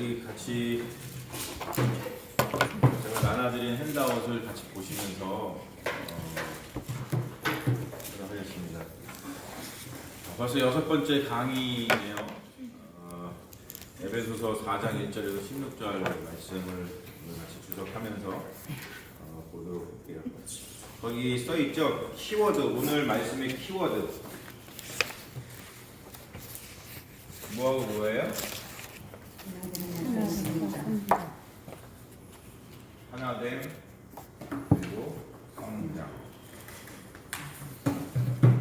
우리 같이 제가 나눠드린 핸드아웃을 같이 보시면서 어, 하겠습니다. 벌써 여섯 번째 강의네요. 어, 에베소서 4장 1절에서 16절 말씀을 같이 주석하면서 어, 보도록 할게요. 거기 써 있죠. 키워드 오늘 말씀의 키워드 뭐하고 뭐예요? 하나됨 그리고 성장.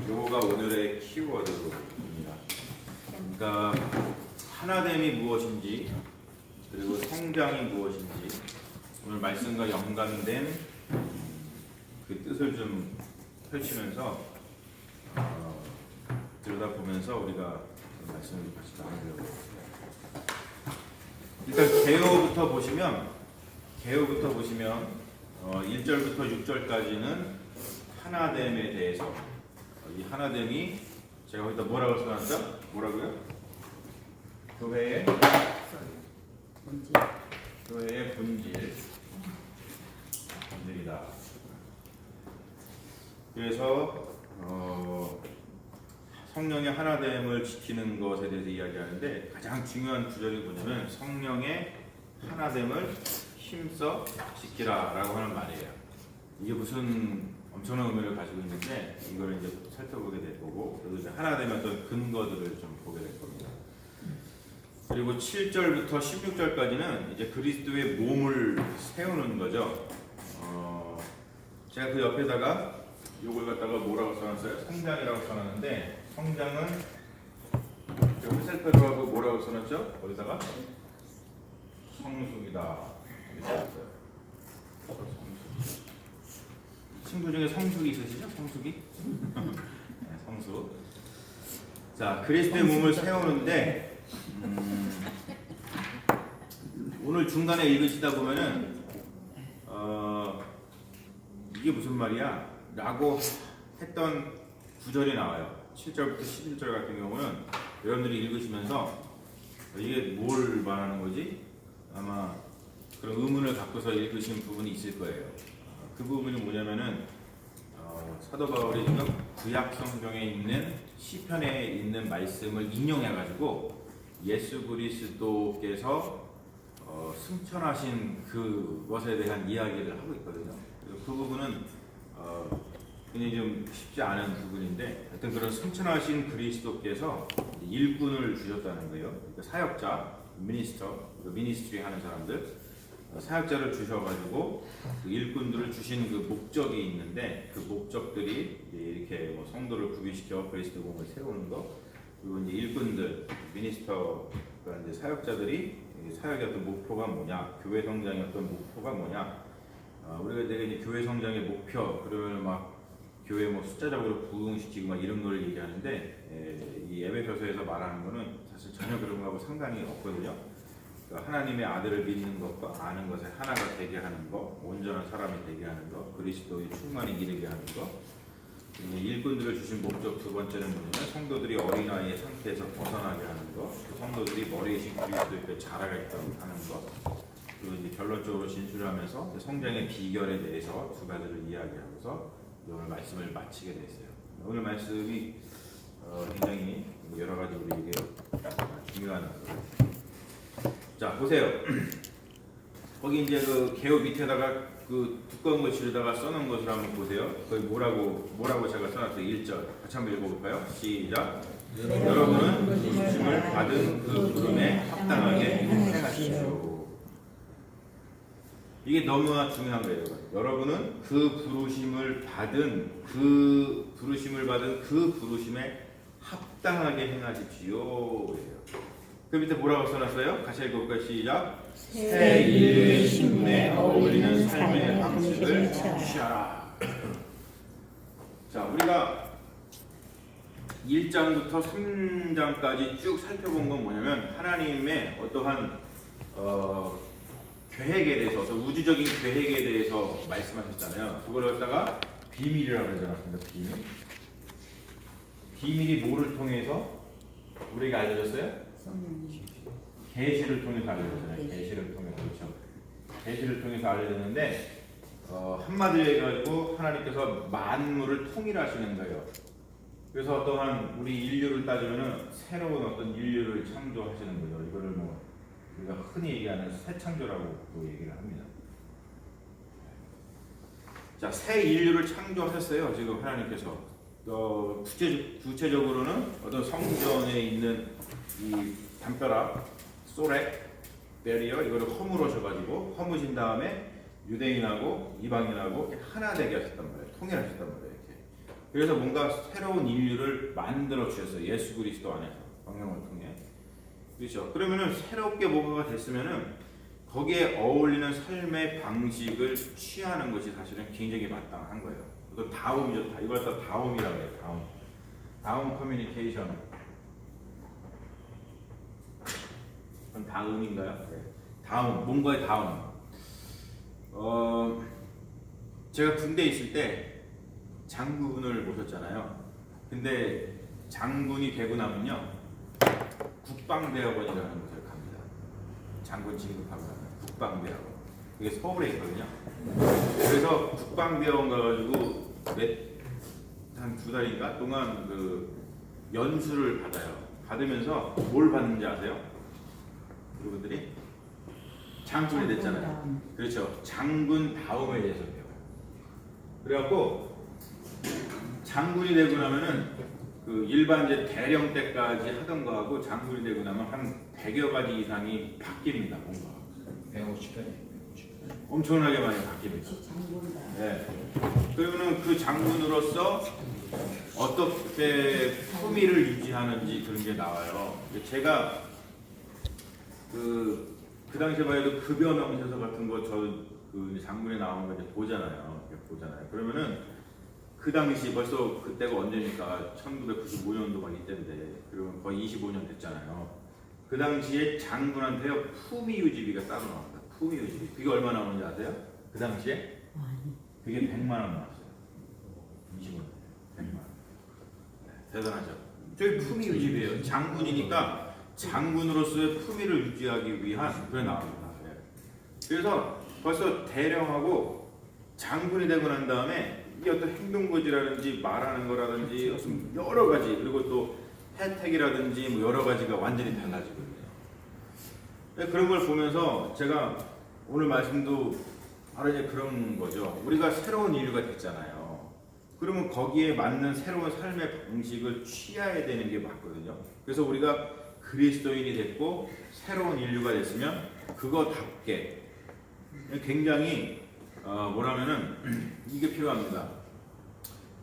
요거가 오늘의 키워드입니다. 그러니까 하나됨이 무엇인지 그리고 성장이 무엇인지 오늘 말씀과 연관된 음, 그 뜻을 좀 펼치면서 어, 들여다보면서 우리가 그 말씀을 같이 나누려고 합니다. 일단 개요부터 보시면 개요부터 보시면 어, 1절부터 6절까지는 하나됨에 대해서 어, 이 하나됨이 제가 거기다 뭐라고 써놨죠? 뭐라고요? 교회의 교회의 본질 본질이다. 그래서 어, 성령의 하나됨을 지키는 것에 대해서 이야기하는데 가장 중요한 구절이 뭐냐면 성령의 하나됨을 힘써 지키라라고 하는 말이에요. 이게 무슨 엄청난 의미를 가지고 있는데 이걸 이제 살펴보게 될 거고 그리고 이제 하나됨의 어떤 근거들을 좀 보게 될 겁니다. 그리고 7절부터 16절까지는 이제 그리스도의 몸을 세우는 거죠. 어, 제가 그 옆에다가 요걸 갖다가 뭐라고 써놨어요? 성장이라고 써놨는데 성장은 여기 셀페로하고 뭐라고 써놨죠? 거기다가 성숙이다. 친구 중에 성숙이 있으시죠? 성숙이? 네, 성숙. 자, 그리스도의 몸을 세우는데 음, 오늘 중간에 읽으시다 보면은 어, 이게 무슨 말이야? 라고 했던 구절이 나와요. 7절부터 11절 같은 경우는 여러분들이 읽으시면서 이게 뭘 말하는 거지? 아마 그런 의문을 갖고서 읽으신 부분이 있을 거예요. 어, 그 부분이 뭐냐면은 어, 사도 바울이 지금 구약 성경에 있는 시편에 있는 말씀을 인용해 가지고 예수 그리스도께서 어, 승천하신 그것에 대한 이야기를 하고 있거든요. 그래서 그 부분은 어, 굉장히 좀 쉽지 않은 부분인데 하여튼 그런 승천하신 그리스도께서 일꾼을 주셨다는 거예요. 그러니까 사역자, 미니스터, 미니스트리 하는 사람들 어, 사역자를 주셔가지고 그 일꾼들을 주신 그 목적이 있는데 그 목적들이 이렇게 뭐 성도를 구비시켜 그리스도 공을 세우는 거 그리고 이제 일꾼들, 미니스터가 이제 사역자들이 이 사역의 어떤 목표가 뭐냐, 교회 성장의 어떤 목표가 뭐냐, 아, 우리가 이제 교회 성장의 목표, 그러면 막 교회 뭐 숫자적으로 부흥시키고 막 이런 걸 얘기하는데 에, 이 예배서서에서 말하는 거는 사실 전혀 그런 거하고 상관이 없거든요. 그러니까 하나님의 아들을 믿는 것과 아는 것에 하나가 되게 하는 것, 온전한 사람이 되게 하는 것, 그리스도의 충만히 이르게 하는 것. 일꾼들을 주신 목적 두 번째는 뭐냐면 성도들이 어린아이의 상태에서 벗어나게 하는 것, 그 성도들이 머리이신 그리스도의 자라겠다고 하는 것, 그리고 이제 결론적으로 진술하면서 성장의 비결에 대해서 두 가지를 이야기하면서 오늘 말씀을 마치게 됐어요. 오늘 말씀이 어, 굉장히 여러 가지 우리에게 중요한 자 보세요. 거기 이제 그 개호 밑에다가 그 두꺼운 거 지르다가 써놓은 것을 한번 보세요. 거기 뭐라고 뭐라고 제가 써놨어요. 1절 같이 한번 읽어볼까요? 시작. 여러분은 부르심을 받은 그 부름에 합당하게 행하십시오. 이게 너무나 중요한 거예요. 여러분은 그 부르심을 받은 그 부르심을 받은 그 부르심에 합당하게 행하십시오. 그 밑에 뭐라고 써놨어요? 같이 읽어볼까요? 시작. 새 일의 신분에 어울리는 삶의 방식을 취하라. 자, 우리가 1장부터 3장까지 쭉 살펴본 건 뭐냐면 하나님의 어떠한 어, 계획에 대해서 어떤 우주적인 계획에 대해서 말씀하셨잖아요. 그걸 갖다가 비밀이라고 그러잖아요. 비밀. 비밀이 뭐를 통해서 우리에게 알려졌어요? 계시를 통해서 알려졌잖아요. 계시를 통해서 그렇죠. 계시를 통해서 알려졌는데 어, 한마디로 해가지고 하나님께서 만물을 통일하시는 거예요. 그래서 어떠한 우리 인류를 따지면은 새로운 어떤 인류를 창조하시는 거죠. 이거를 뭐 우리가 흔히 얘기하는 새 창조라고 또 얘기를 합니다. 자, 새 인류를 창조하셨어요. 지금 하나님께서 어, 구체, 구체적으로는 어떤 성전에 있는 이 담벼락, 소렉, 베리어 이거를 허물으셔가지고 허무신 다음에 유대인하고 이방인하고 하나 되게 하셨단 말이에요. 통일하셨단 말이에요. 이렇게. 그래서 뭔가 새로운 인류를 만들어 주셨어요. 예수 그리스도 안에서 성령을 통해. 그렇죠. 그러면은 새롭게 뭐가 됐으면은 거기에 어울리는 삶의 방식을 취하는 것이 사실은 굉장히 마땅한 거예요. 이거 다음이죠. 다- 이걸 다 다음이라고 해요. 다음. 다음 커뮤니케이션. 그럼 다음인가요? 네. 다음. 뭔가의 다음. 어, 제가 군대 에 있을 때 장군을 모셨잖아요. 근데 장군이 되고 나면요. 국방대학원이라는 곳을 갑니다. 장군 진급하고 나면 국방대학원. 그게 서울에 있거든요. 그래서 국방대학원 가가지고 몇한두 달인가 동안 그 연수를 받아요. 받으면서 뭘 받는지 아세요? 여러분들이 장군이 됐잖아요. 그렇죠. 장군 다음에 대해서 배워요. 그래갖고 장군이 되고 나면은 그 일반 이제 대령 때까지 하던 거하고 장군이 되고 나면 한 100여 가지 이상이 바뀝니다. 뭔가 150편이 엄청나게 많이 바뀝니다. 네. 그러면은 그 장군으로서 어떻게 품위를 유지하는지 그런 게 나와요. 제가 그, 그 당시에 봐도 급여 명세서 같은 거 저 그 장군에 나오는 거 이제 보잖아요. 보잖아요. 그러면은 그 당시 벌써 그때가 언제니까 1995년도가 이때인데 그러면 거의 25년 됐잖아요. 그 당시에 장군한테요 품위 유지비가 따로 나옵니다. 품위 유지비. 그게 얼마 나오는지 아세요? 그 당시에 아니, 그게 100만 원 나왔어요. 20원. 100만 원. 네, 대단하죠. 저희 품위 유지비예요. 장군이니까 장군으로서의 품위를 유지하기 위한 그래 나옵니다. 예. 그래서 벌써 대령하고 장군이 되고 난 다음에 이 어떤 행동거지라든지 말하는 거라든지 무슨 여러 가지 그리고 또 혜택이라든지 뭐 여러 가지가 완전히 달라지거든요. 네, 그런 걸 보면서 제가 오늘 말씀도 바로 이제 그런 거죠. 우리가 새로운 인류가 됐잖아요. 그러면 거기에 맞는 새로운 삶의 방식을 취해야 되는 게 맞거든요. 그래서 우리가 그리스도인이 됐고 새로운 인류가 됐으면 그거답게 굉장히 어, 뭐라면은 이게 필요합니다.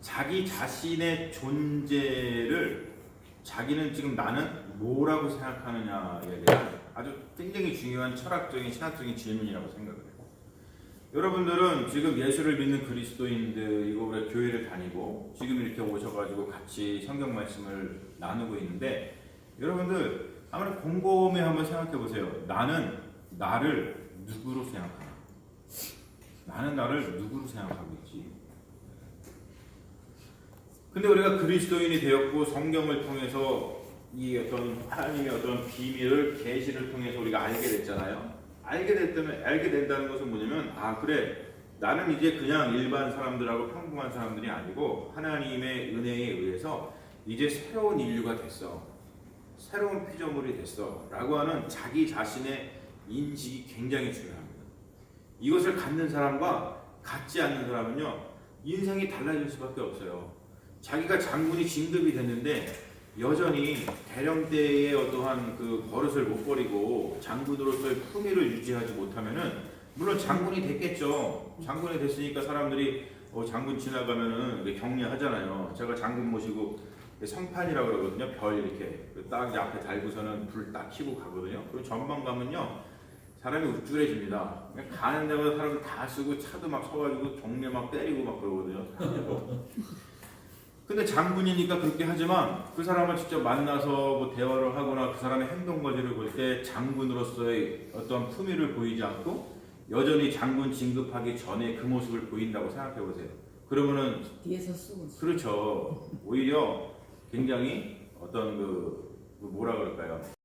자기 자신의 존재를 자기는 지금 나는 뭐라고 생각하느냐에 대한 아주 굉장히 중요한 철학적인 신학적인 질문이라고 생각을 해요. 여러분들은 지금 예수를 믿는 그리스도인들이고 우리 교회를 다니고 지금 이렇게 오셔가지고 같이 성경 말씀을 나누고 있는데 여러분들 아무리 곰곰이 한번 생각해 보세요. 나는 나를 누구로 생각하나? 나는 나를 누구로 생각하고 있지? 근데 우리가 그리스도인이 되었고 성경을 통해서 이 어떤 하나님의 어떤 비밀을 계시를 통해서 우리가 알게 됐잖아요. 알게 됐다면 알게 된다는 것은 뭐냐면 아 그래 나는 이제 그냥 일반 사람들하고 평범한 사람들이 아니고 하나님의 은혜에 의해서 이제 새로운 인류가 됐어. 새로운 피조물이 됐어 라고 하는 자기 자신의 인식이 굉장히 중요합니다. 이것을 갖는 사람과 갖지 않는 사람은요 인생이 달라질 수밖에 없어요. 자기가 장군이 진급이 됐는데 여전히 대령 때의 어떠한 그 버릇을 못 버리고 장군으로서의 품위를 유지하지 못하면은 물론 장군이 됐겠죠. 장군이 됐으니까 사람들이 어, 장군 지나가면은 격려하잖아요. 제가 장군 모시고 성판이라고 그러거든요. 별 이렇게 딱 앞에 달고서는 불 딱 켜고 가거든요. 그리고 전방 가면요. 사람이 우쭐해집니다. 가는 데마다 사람들 다 쓰고 차도 막 서가지고 동네 막 때리고 막 그러거든요. 근데 장군이니까 그렇게 하지만 그 사람을 직접 만나서 뭐 대화를 하거나 그 사람의 행동 거지를 볼 때 장군으로서의 어떤 품위를 보이지 않고 여전히 장군 진급하기 전에 그 모습을 보인다고 생각해 보세요. 그러면은 뒤에서 쓰고. 그렇죠. 오히려 굉장히 어떤 그, 그 뭐라 그럴까요?